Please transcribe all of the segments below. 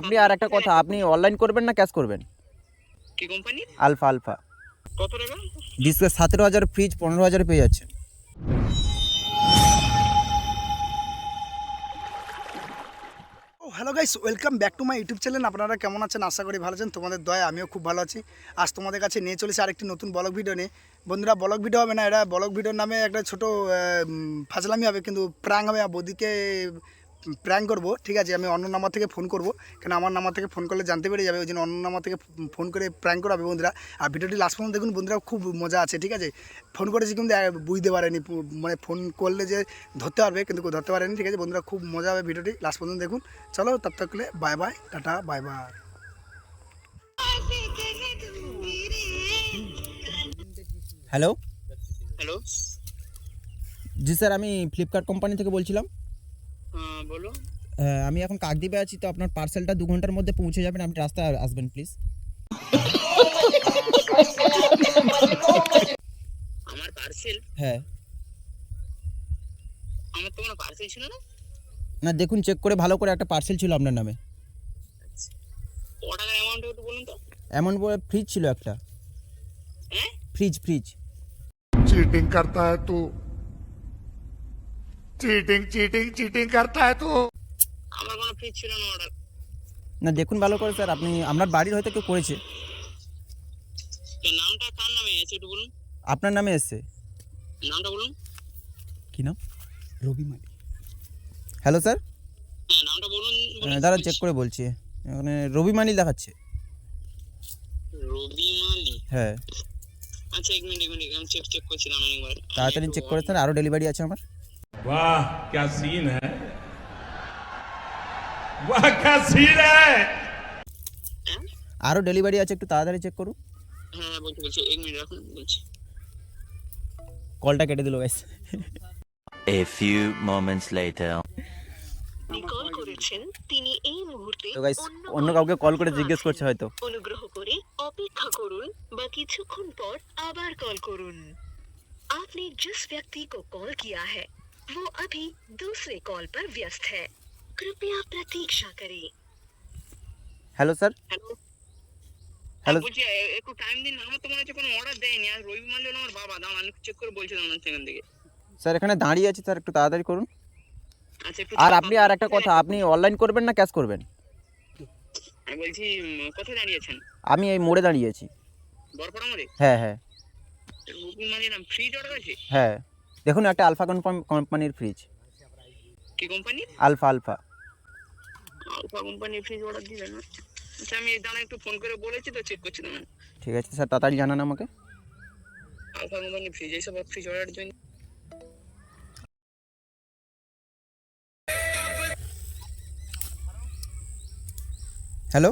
আপনি আর একটা কথা আপনি অনলাইন করবেন না ক্যাশ করবেন? কি কোম্পানি আলফা আলফা কত টাকা? ডিসপ্লে সতেরো হাজার ফ্রিজ পনেরো হাজার পেয়ে যাচ্ছেন। ও hello guys welcome back to my YouTube channel আপনারা কেমন আছেন? আশা করি ভালো আছেন। তোমাদের দয়া আমিও খুব ভালো আছি। আজ তোমাদের কাছে নিয়ে চলেছি আরেকটি নতুন ব্লগ ভিডিও নিয়ে। বন্ধুরা ব্লগ ভিডিও হবে না এটা ব্লগ ভিডিওর নামে একটা ছোটো ফাজলামি হবে কিন্তু প্র্যাঙ্ক হবে বৌদিকে প্র্যাঙ্ক করব ঠিক আছে? আমি অন্য নাম্বার থেকে ফোন করব কেন আমার নাম্বার থেকে ফোন করলে জানতে পেরে যাবে ওই জন্য অন্য নাম্বার থেকে ফোন করে প্র্যাঙ্ক করাবে বন্ধুরা। আর ভিডিওটি লাস্ট পর্যন্ত দেখুন বন্ধুরা খুব মজা আছে ঠিক আছে? ফোন করেছি কিন্তু বুঝতে পারেনি মানে ফোন করলে যে ধরতে পারবে কিন্তু ধরতে পারেনি ঠিক আছে? বন্ধুরা খুব মজা হবে ভিডিওটি লাস্ট পর্যন্ত দেখুন। চলো তার তক bye bye tata bye bye hello hello জি স্যার আমি ফ্লিপকার্ট কোম্পানি থেকে বলছিলাম। হ্যাঁ, বলুন। আমি এখন কাকদ্বীপে আছি তো আপনার পার্সেলটা দু ঘণ্টার মধ্যে পৌঁছে যাবেন আপনি রাস্তায় আসবেন প্লিজ আমার পার্সেল হ্যাঁ। আমার তো কোনো পার্সেল ছিল না? না দেখুন চেক করে ভালো করে একটা পার্সেল ছিল আপনার নামে। আচ্ছা। ক অ্যামাউন্ট একটু বলুন তো? অ্যামাউন্ট বলে ফ্রিজ ছিল একটা। হ্যাঁ? ফ্রিজ ফ্রিজ চিটিং করতা হ্যায় তো चीटिंग चीटिंग चीटिंग करता है तू আমার কোনো ফ্রিজ ছিল না অর্ডার না দেখুন ভালো করে স্যার আপনি আপনার বাড়ির হয়তো কেউ করেছে নামটা কার নামে আছে একটু বলুন আপনার নামে এসছে নামটা বলুন কি নাম রবি মালি হ্যালো স্যার হ্যাঁ নামটা বলুন বলুন, দাঁড়া বলছি। চেক করে বলছি এখানে রবি মানি দেখাচ্ছে রবি মালি হ্যাঁ আচ্ছা এক মিনিট এক মিনিট আমি চেক চেক করছিলাম একবার তাড়াতাড়ি চেক করে স্যার আরও ডেলিভারি আছে আমার वाह क्या सीन है वाह क्या सीन है হ্যাঁ আরও ডেলিভারি আছে একটু তাড়াতাড়ি চেক করুন হ্যাঁ বলছি বলছি এক মিনিট রাখুন বলছি কলটা কেটে দিল guys A few moments later. আপনি কল করেছেন তিনি এই মুহূর্তে তো গাইস অন্য অন্য কল কাউকে কল করে ব্যস্ত জিজ্ঞেস আছেন। করছে হয়তো অনুগ্রহ করে অপেক্ষা করুন বা কিছুক্ষণ পর আবার কল করুন आपने जिस व्यक्ति को कॉल किया है वो अभी दूसरे कॉल पर व्यस्त है कृपया प्रतीक्षा करें হ্যালো স্যার হ্যালো হ্যালো বলছি এ- একটু টাইম দিন আমার তো মনে হচ্ছে কোনো অর্ডার দেয়নি আর রবি মালি হলো আমার বাবা দাম আমি চেক করে বলছিলাম না সেখান থেকে স্যার এখানে দাঁড়িয়ে আছি স্যার একটু তাড়াতাড়ি করুন আচ্ছা একটু আর চাপ আপনি আপনার আর একটা কথা আপনি অনলাইন করবেন না ক্যাশ করবেন আমি বলছি উম, কোথায় দাঁড়িয়েছেন আমি এই মোড়ে দাঁড়িয়ে আছি বরপাড়া মধ্যে হ্যাঁ হ্যাঁ রবি মালি নাম ফ্রিজ অর্ডার আছে হ্যাঁ দেখুন একটা আলফা কোম্পানির ফ্রিজ কি কোম্পানি আলফা আলফা আলফা কোম্পানির ফ্রিজ অর্ডার দিলেন না। আচ্ছা আমি দাঁড়া একটু ফোন করে বলেছি তো চেক করছিলাম আমি। ঠিক আছে স্যার তাড়াতাড়ি জানান আমাকে। আলফা কোম্পানির ফ্রিজ এইসব ফ্রিজ অর্ডার জন্য। হ্যালো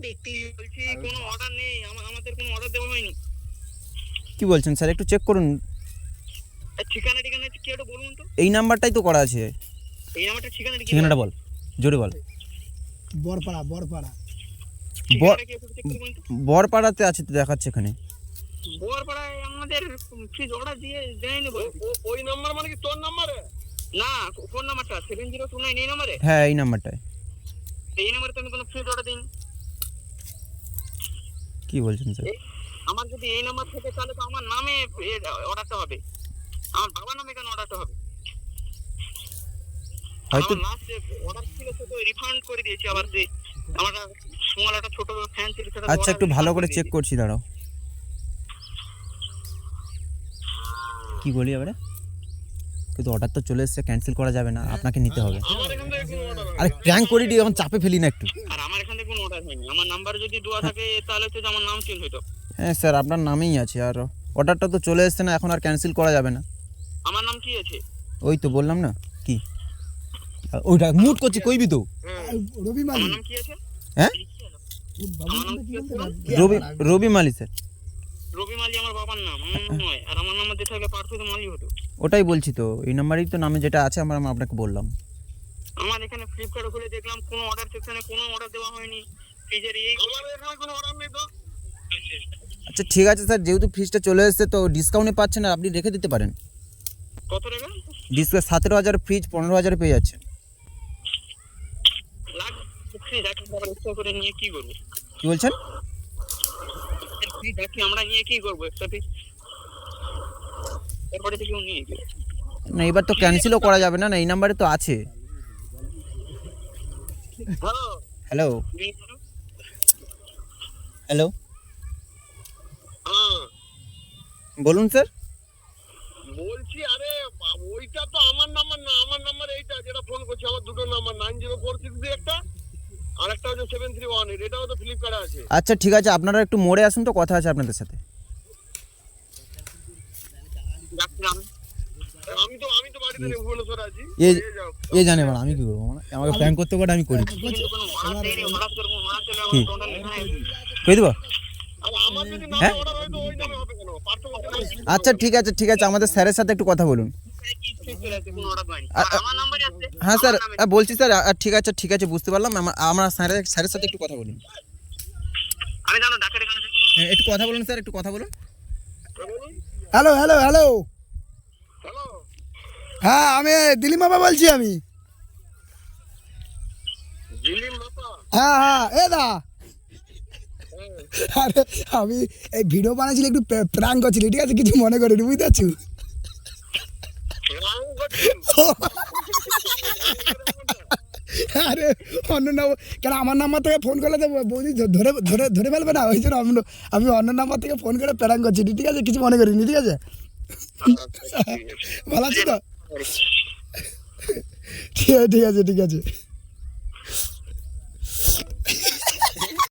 ব্যক্তি বলছি কোনো অর্ডার নেই আমা- আমাদের কোনো অর্ডার দেওয়া হয়নি। কি বলছেন স্যার একটু চেক করুন। ঠিকানা ঠিকানা কি একটু বলুন তো? এই নাম্বারটাই তো করা আছে। এই নাম্বারটা ঠিকানা কি ঠিকানাটা বল। জোরে বল। বরপাড়া বরপাড়া। বরপাড়াতে আছে তো দেখাচ্ছে এখানে। বোয়ারপাড়ায় আমাদের ফ্রিজ অর্ডার দিয়ে দেয়নি ওই নাম্বার মানে কি তোর নাম্বারে? না ফোন নাম্বারটা সেভেন জিরো টু নাইন এই নাম্বারে? হ্যাঁ এই নাম্বারটায়। এই নাম্বারে তো আমি কোনো ফ্রিজ অর্ডার দিইনি। কি বলছেন স্যার? আমার যদি এই নাম্বার থেকে তাহলে তো আমার নামে অর্ডারটা হবে। আমার বাবার নামে কেন অর্ডারটা হবে? হয়তো লাস্ট অর্ডার ছিল সেটা রিফান্ড করে দিয়েছি আবার যে আমার স্মল একটা ছোট ফ্যান ছিল সেটা আচ্ছা একটু ভালো করে চেক করছি দাঁড়াও। কি বলি এবারে? কিন্তু অর্ডার তো চলে এসেছে ক্যান্সেল করা যাবে না আপনাকে নিতে হবে। আরে প্র্যাঙ্ক করে দিই এখন চাপে ফেলি না একটু। আর আমার এখান থেকে কোনো অর্ডার হয়নি। আমার নাম্বার যদি দেওয়া থাকে তাহলে যে আমার নাম চেঞ্জ হইতো হ্যাঁ স্যার আপনার নামেই আছে আর অর্ডারটা তো চলে এসেছে না এখন আর ক্যান্সেল করা যাবে না। আমার নাম কি আছে? ওই তো বললাম না কি? ওইটা মুট করছি কইবি তো। রবি আমার মালি নাম কি আছে? হ্যাঁ? নাম রবি রবি মালি স্যার। রবি মালি আমার বাবার নাম। আমার নাম নয় আর আমার নাম্বার দিয়ে থাকলে পার্থিত মালি হতো। ওটাই বলছি তো এই নাম্বারেই তো নামে যেটা আছে আমার আমি আপনাকে বললাম। আমার এখানে ফ্লিপকার্ট খুলে দেখলাম কোনো অর্ডার সেকশনে কোনো অর্ডার দেওয়া হয়নি। ফ্রিজের এই আমার কোনো অর্ডার নেই তো। আচ্ছা ঠিক আছে স্যার যেহেতু ফ্রিজটা চলে এসেছে তো ডিসকাউন্টে পাচ্ছেন আর আপনি রেখে দিতে পারেন। কত টাকা? ডিসপ্লে সতেরো হাজার ফ্রিজ পনেরো হাজার পেয়ে যাচ্ছেন কি করব। কি বলছেন? আমরা নিয়ে কি করব এরপরে থেকে নিয়ে না এবার তো ক্যান্সেলও করা যাবে না না এই নাম্বারে তো আছে। হ্যালো হ্যালো হ্যাঁ। বলুন স্যার ওইটা তো আমার নাম্বার না আমার নাম্বার এইটা যেটা ফোন করছি আমার দুটো number nine zero four six দিয়ে একটা আর একটা হচ্ছে সেভেন থ্রি ওয়ান এইট এটাও তো ফ্লিপকার্টে আছে। আচ্ছা ঠিক আছে আপনারা একটু মোড়ে আসুন তো কথা আছে আপনাদের সাথে। আমি তো আমি তো বাড়িতে নেই ভুবনেশ্বর আছি। এ এই যাও। এ জানে বল আমি কি করব? মানে আমাকে করতে করে। আমি করি কি? কই দিব? আমার যদি হ্যাঁ? আচ্ছা ঠিক আছে ঠিক আছে আমাদের স্যারের সাথে একটু কথা বলুন। হ্যাঁ স্যার বলছি স্যার ঠিক আছে ঠিক আছে বুঝতে পারলাম। আমা- আমরা স্যারের স্যারের সাথে একটু কথা বলুন। হ্যাঁ, একটু কথা বলুন স্যার একটু কথা বলুন। Hello hello hello. হ্যালো। হ্যাঁ আমি দিলীপ বাবা বলছি আমি। হ্যাঁ হ্যাঁ এ দা। আরে আমি এই ভিডিও বানাচ্ছিল একটু প্র্যাঙ্ক করছিলি ঠিক আছে? কিছু মনে করিনি বুঝতে পারছ আরে অন্য নাম্বার কেন আমার নাম্বার থেকে ফোন করলে তো বৌদি ধরে ধরে ধরে ফেলবে না? ওই জন্য আমি- আমি অন্য নাম্বার থেকে ফোন করে প্যারাং করছি। ঠিক আছে? কিছু মনে করিনি ঠিক আছে? ভালো আছো তো? ঠিক আছে ঠিক আছে ঠিক আছে।